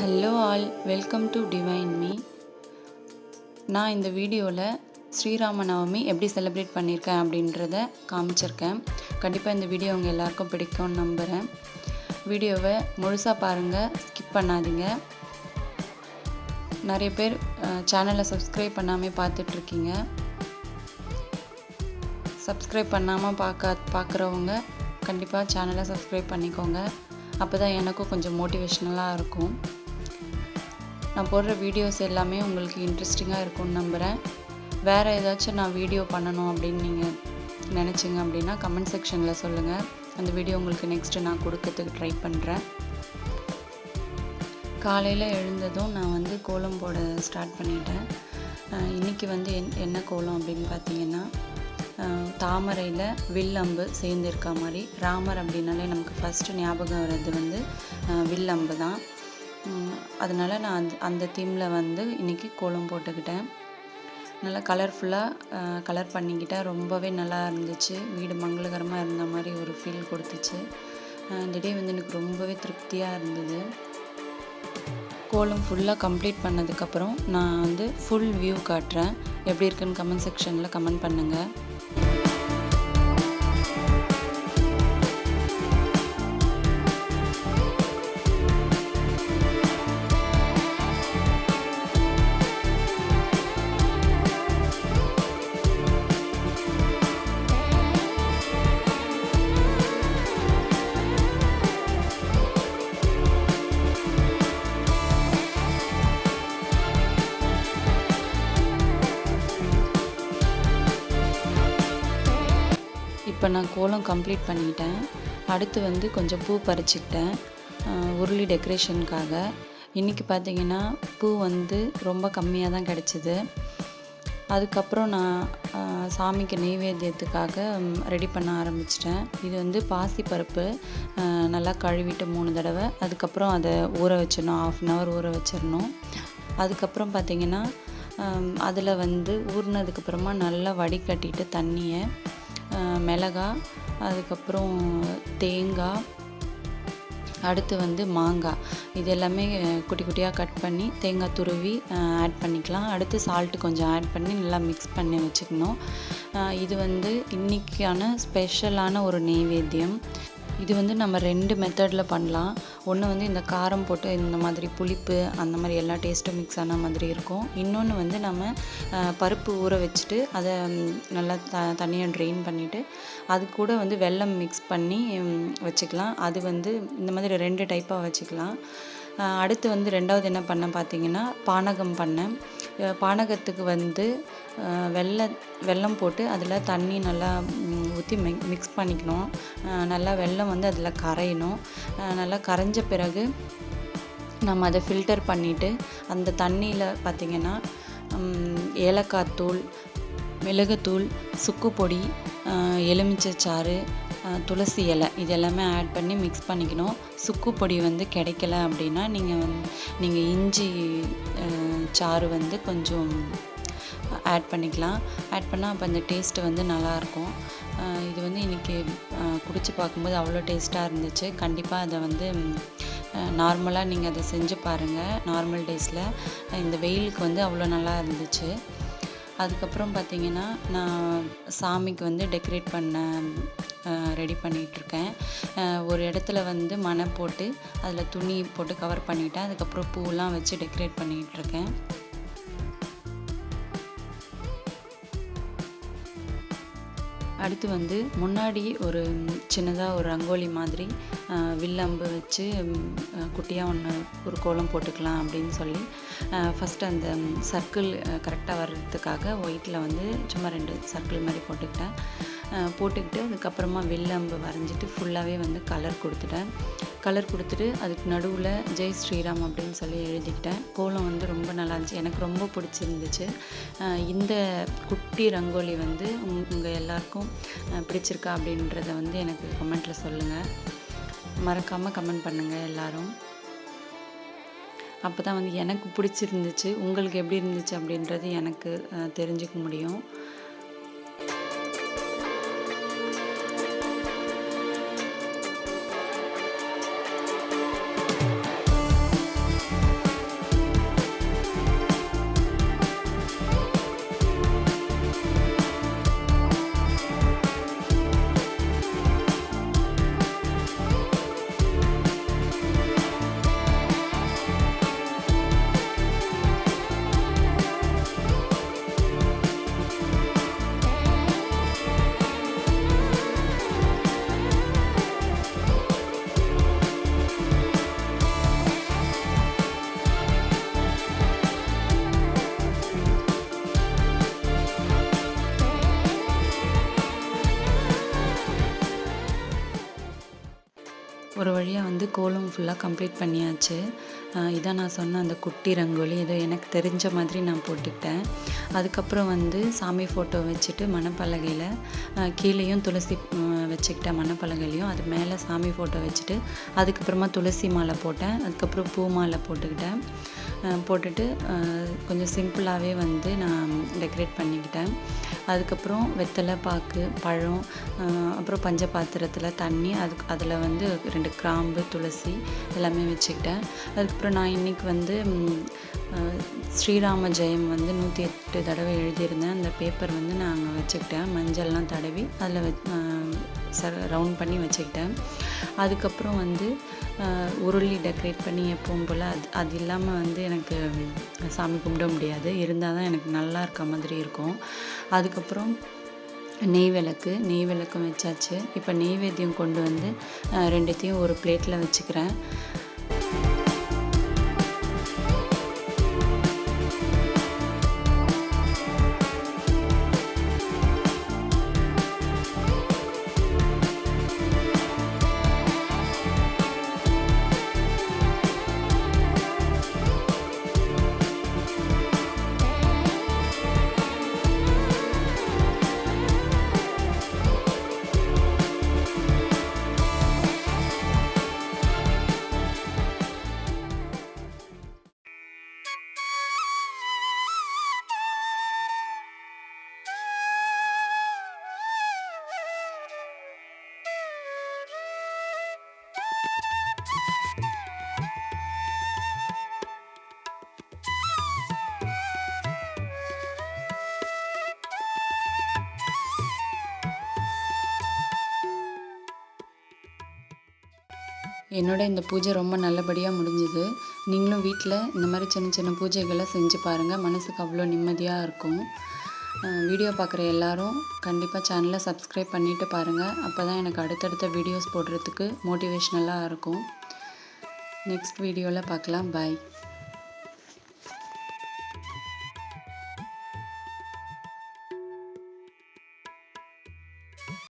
Hello all welcome to Divine Me நான் இந்த வீடியோவில் ஸ்ரீராம நவமி எப்படி செலிப்ரேட் பண்ணியிருக்கேன் அப்படின்றத காமிச்சிருக்கேன். கண்டிப்பாக இந்த வீடியோ உங்கள் எல்லாருக்கும் பிடிக்கும்னு நம்புகிறேன் வீடியோவை முழுசாக பாருங்கள் ஸ்கிப் பண்ணாதீங்க. நிறைய பேர் சேனலை சப்ஸ்கிரைப் பண்ணாமல் பார்த்துட்ருக்கீங்க. சப்ஸ்கிரைப் பண்ணாமல் பார்க்க பார்க்குறவங்க கண்டிப்பாக சேனலை சப்ஸ்கிரைப் பண்ணிக்கோங்க. அப்போ தான் எனக்கும் கொஞ்சம் மோட்டிவேஷ்னலாக இருக்கும். நான் போடுற வீடியோஸ் எல்லாமே உங்களுக்கு இன்ட்ரெஸ்டிங்காக இருக்கும்னு நம்புகிறேன் வேறு ஏதாச்சும் நான் வீடியோ பண்ணணும் அப்படின்னு நீங்கள் நினச்சிங்க அப்படின்னா கமெண்ட் செக்ஷனில் சொல்லுங்கள் அந்த வீடியோ உங்களுக்கு நெக்ஸ்ட்டு நான் கொடுக்கறதுக்கு ட்ரை பண்ணுறேன் காலையில் எழுந்ததும் நான் வந்து கோலம் போட ஸ்டார்ட் பண்ணிட்டேன். இன்றைக்கி வந்து என் என்ன கோலம் அப்படின்னு பார்த்தீங்கன்னா தாமரையில் வில் அம்பு சேர்ந்துருக்க மாதிரி ராமர் அப்படின்னாலே நமக்கு ஃபஸ்ட்டு ஞாபகம் வர்றது வந்து வில் அம்பு தான் அதனால் நான் அந்த அந்த தீமில் வந்து இன்றைக்கி கோலம் போட்டுக்கிட்டேன். நல்லா கலர்ஃபுல்லாக கலர் பண்ணிக்கிட்டேன் ரொம்பவே நல்லா இருந்துச்சு. வீடு மங்களகரமாக இருந்த மாதிரி ஒரு ஃபீல் கொடுத்துச்சு. இந்த டே வந்து எனக்கு ரொம்பவே திருப்தியாக இருந்தது. கோலம் ஃபுல்லாக கம்ப்ளீட் பண்ணதுக்கப்புறம் நான் வந்து ஃபுல் வியூ காட்டுறேன். எப்படி இருக்குன்னு கமெண்ட் செக்ஷனில் கமெண்ட் பண்ணுங்கள் இப்போ நான் கோலம் கம்ப்ளீட் பண்ணிட்டேன். அடுத்து வந்து கொஞ்சம் பூ பறிச்சுக்கிட்டேன். உருளி டெக்கரேஷனுக்காக இன்றைக்கி பார்த்தீங்கன்னா பூ வந்து ரொம்ப கம்மியாக தான் கிடச்சிது. அதுக்கப்புறம் நான் சாமிக்கு நெய்வேத்தியத்துக்காக ரெடி பண்ண ஆரம்பிச்சிட்டேன். இது வந்து பாசிப்பருப்பு நல்லா கழுவிட்டு மூணு தடவை. அதுக்கப்புறம் அதை ஊற வச்சிடணும். ஆஃப் அன் ஹவர் ஊற வச்சிடணும். அதுக்கப்புறம் பார்த்திங்கன்னா அதில் வந்து ஊறினதுக்கப்புறமா நல்லா வடிகட்டிட்டு தண்ணியை மிளகா அதுக்கப்புறம் தேங்காய் அடுத்து வந்து மாங்காய். இது எல்லாமே குட்டி குட்டியாக கட் பண்ணி தேங்காய் துருவி ஆட் பண்ணிக்கலாம். அடுத்து சால்ட்டு கொஞ்சம் ஆட் பண்ணி நல்லா மிக்ஸ் பண்ணி வச்சுக்கணும். இது வந்து இன்றைக்கான ஸ்பெஷலான ஒரு நெய்வேத்தியம். இது வந்து நம்ம ரெண்டு மெத்தடில் பண்ணலாம். ஒன்று வந்து இந்த காரம் போட்டு இந்த மாதிரி புளிப்பு அந்த மாதிரி எல்லா டேஸ்ட்டும் மிக்ஸ் ஆன மாதிரி இருக்கும். இன்னொன்று வந்து நம்ம பருப்பு ஊற வச்சுட்டு அதை நல்லா த தண்ணியை ட்ரெயின் பண்ணிவிட்டு அது கூட வந்து வெல்லம் மிக்ஸ் பண்ணி வச்சுக்கலாம். அது வந்து இந்த மாதிரி ரெண்டு டைப்பாக வச்சுக்கலாம். அடுத்து வந்து ரெண்டாவது என்ன பண்ணேன் பார்த்தீங்கன்னா பானகம் பண்ணேன் பானகத்துக்கு வந்து வெள்ளை வெல்லம் போட்டு அதில் தண்ணி நல்லா ஊற்றி மிக் மிக்ஸ் பண்ணிக்கணும். நல்லா வெல்லம் வந்து அதில் கரையணும். நல்லா கரைஞ்ச பிறகு நம்ம அதை ஃபில்டர் பண்ணிவிட்டு அந்த தண்ணியில் பார்த்திங்கன்னா ஏலக்காய் தூள் மிளகுத்தூள் சுக்கு பொடி எலுமிச்சைச்சாறு துளசி இலை இது எல்லாமே ஆட் பண்ணி மிக்ஸ் பண்ணிக்கணும். சுக்கு பொடி வந்து கிடைக்கல அப்படின்னா நீங்கள் வந்து நீங்கள் இஞ்சி சாறு வந்து கொஞ்சம் ஆட் பண்ணிக்கலாம். ஆட் பண்ணால் அப்போ அந்த டேஸ்ட்டு வந்து நல்லாயிருக்கும். இது வந்து இன்றைக்கி குடித்து பார்க்கும்போது அவ்வளோ டேஸ்ட்டாக இருந்துச்சு. கண்டிப்பாக அதை வந்து நார்மலாக நீங்கள் அதை செஞ்சு பாருங்கள் நார்மல் டேஸில் இந்த வெயிலுக்கு வந்து அவ்வளோ நல்லா இருந்துச்சு. அதுக்கப்புறம் பார்த்திங்கன்னா நான் சாமிக்கு வந்து டெக்கரேட் பண்ண ரெடி பண்ணிகிட்ருக்கேன் ஒரு இடத்துல வந்து மனை போட்டு அதில் துணி போட்டு கவர் பண்ணிவிட்டேன் அதுக்கப்புறம் பூவெலாம் வச்சு டெக்கரேட் பண்ணிகிட்ருக்கேன் அடுத்து வந்து முன்னாடி ஒரு சின்னதாக ஒரு ரங்கோலி மாதிரி வில்லம்பு வச்சு குட்டியாக ஒன்று ஒரு கோலம் போட்டுக்கலாம் அப்படின்னு சொல்லி ஃபஸ்ட்டு அந்த சர்க்கிள் கரெக்டாக வர்றதுக்காக ஒயிட்டில் வந்து சும்மா ரெண்டு சர்க்கிள் மாதிரி போட்டுக்கிட்டேன். போட்டுக்கிட்டு அதுக்கப்புறமா வெள்ளம்பு வரைஞ்சிட்டு ஃபுல்லாகவே வந்து கலர் கொடுத்துட்டேன். கலர் கொடுத்துட்டு அதுக்கு நடுவில் ஜெய் ஸ்ரீராம் அப்படின்னு சொல்லி எழுதிக்கிட்டேன். கோலம் வந்து ரொம்ப நல்லா இருந்துச்சு. எனக்கு ரொம்ப பிடிச்சிருந்துச்சு. இந்த குட்டி ரங்கோலி வந்து உங் உங்கள் எல்லாருக்கும் பிடிச்சிருக்கா அப்படின்றத வந்து எனக்கு கமெண்ட்டில் சொல்லுங்கள் மறக்காமல் கமெண்ட் பண்ணுங்கள் எல்லோரும். அப்போ தான் வந்து எனக்கு பிடிச்சிருந்துச்சு. உங்களுக்கு எப்படி இருந்துச்சு அப்படின்றது எனக்கு தெரிஞ்சுக்க முடியும். ஒரு வழியாக வந்து கோலம் ஃபுல்லாக கம்ப்ளீட் பண்ணியாச்சு. இதான் நான் சொன்ன அந்த குட்டி ரங்கோலி. ஏதோ எனக்கு தெரிஞ்ச மாதிரி நான் போட்டுக்கிட்டேன். அதுக்கப்புறம் வந்து சாமி ஃபோட்டோ வச்சுட்டு மணப்பலகையில் கீழேயும் துளசி அஹ் வச்சுக்கிட்டேன் மணப்பலகையிலையும் அது மேலே சாமி ஃபோட்டோ வச்சுட்டு அதுக்கப்புறமா துளசி மாலை போட்டேன். அதுக்கப்புறம் பூ மாலை போட்டுக்கிட்டேன். போட்டுட்டு கொஞ்சம் சிம்பிளாகவே வந்து நான் டெக்கரேட் பண்ணிக்கிட்டேன். அதுக்கப்புறம் வெத்தலை பாக்கு பழம் அப்புறம் பஞ்ச பாத்திரத்தில் தண்ணி அதுக்கு அதில் வந்து ரெண்டு கிராம்பு துளசி எல்லாமே வச்சுக்கிட்டேன். அதுக்கப்புறம் நான் இன்னைக்கு வந்து ஸ்ரீராம ஜெயம் வந்து நூற்றி எட்டு தடவை எழுதியிருந்தேன். அந்த பேப்பர் வந்து நான் அங்கே வச்சுக்கிட்டேன். மஞ்சள்லாம் தடவி அதில் வ ச ரவுண்ட் பண்ணி வச்சுக்கிட்டேன். அதுக்கப்புறம் வந்து உருளி டெக்கரேட் பண்ணி எப்பவும் போல் அது அது இல்லாமல் வந்து எனக்கு சாமி கும்பிட முடியாது. இருந்தால் தான் எனக்கு நல்லா இருக்க மாதிரி இருக்கும். அதுக்கப்புறம் நெய் விளக்கு நெய் விளக்கும் வச்சாச்சு. இப்போ நெய்வேத்தியம் கொண்டு வந்து ரெண்டுத்தையும் ஒரு பிளேட்டில் வச்சுக்கிறேன். என்னோட இந்த பூஜை ரொம்ப நல்லபடியாக முடிஞ்சுது. நீங்களும் வீட்டில் இந்த மாதிரி சின்ன சின்ன பூஜைகளை செஞ்சு பாருங்கள் மனசுக்கு அவ்வளோ நிம்மதியாக இருக்கும். வீடியோ பார்க்குற எல்லாரும் கண்டிப்பாக சேனலை சப்ஸ்கிரைப் பண்ணிவிட்டு பாருங்கள் அப்போ தான் எனக்கு அடுத்தடுத்த வீடியோஸ் போடுறதுக்கு மோட்டிவேஷ்னலாக இருக்கும். நெக்ஸ்ட் வீடியோவில் பார்க்கலாம் பாய்